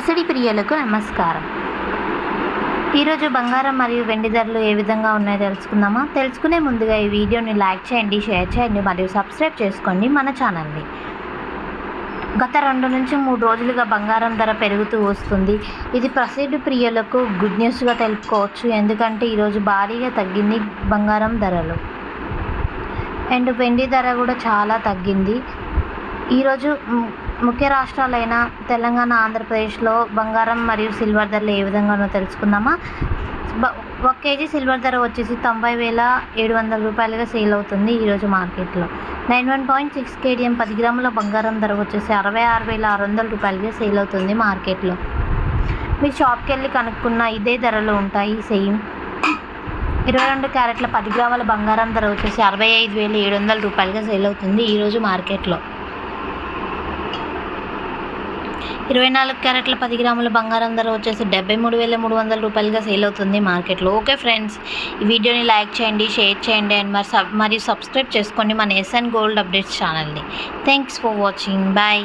ముసడి ప్రియులకు నమస్కారం. ఈరోజు బంగారం మరియు వెండి ధరలు ఏ విధంగా ఉన్నాయో తెలుసుకుందామా? తెలుసుకునే ముందుగా ఈ వీడియోని లైక్ చేయండి షేర్ చేయండి మరియు సబ్స్క్రైబ్ చేసుకోండి మన ఛానల్ని. గత రెండు నుంచి మూడు రోజులుగా బంగారం ధర పెరుగుతూ వస్తుంది. ఇది ప్రసిద్ధ ప్రియులకు గుడ్ న్యూస్గా తెలుపుకోవచ్చు. ఎందుకంటే ఈరోజు భారీగా తగ్గింది బంగారం ధరలు. అండ్ వెండి ధర కూడా చాలా తగ్గింది. ఈరోజు ముఖ్య రాష్ట్రాలైన తెలంగాణ ఆంధ్రప్రదేశ్లో బంగారం మరియు సిల్వర్ ధరలు ఏ విధంగానో తెలుసుకుందామా? ఒక కేజీ సిల్వర్ ధర వచ్చేసి తొంభై వేల ఏడు వందల రూపాయలుగా సేల్ అవుతుంది ఈరోజు మార్కెట్లో. Nine one point six KDM పది గ్రాముల బంగారం ధర వచ్చేసి అరవై ఆరు వేల ఆరు వందల రూపాయలుగా సేల్ అవుతుంది మార్కెట్లో. మీరు షాప్కి వెళ్ళి కనుక్కున్న ఇదే ధరలు ఉంటాయి సేమ్. ఇరవై రెండు క్యారెట్ల పది గ్రాముల బంగారం ధర వచ్చేసి అరవై ఐదు వేల ఏడు వందల రూపాయలుగా సేల్ అవుతుంది ఈరోజు మార్కెట్లో. ఇరవై నాలుగు క్యారెట్ల పది గ్రాముల బంగారం ధర వచ్చేసి డెబ్బై మూడు వేల మూడు వందల రూపాయలుగా సేల్ అవుతుంది మార్కెట్లో. ఓకే ఫ్రెండ్స్ ఈ వీడియోని లైక్ చేయండి షేర్ చేయండి అండ్ మరి సబ్ మరియు సబ్స్క్రైబ్ చేసుకోండి మన ఎస్ఎన్ గోల్డ్ అప్డేట్స్ ఛానల్ని థ్యాంక్స్ ఫర్ వాచింగ్ బాయ్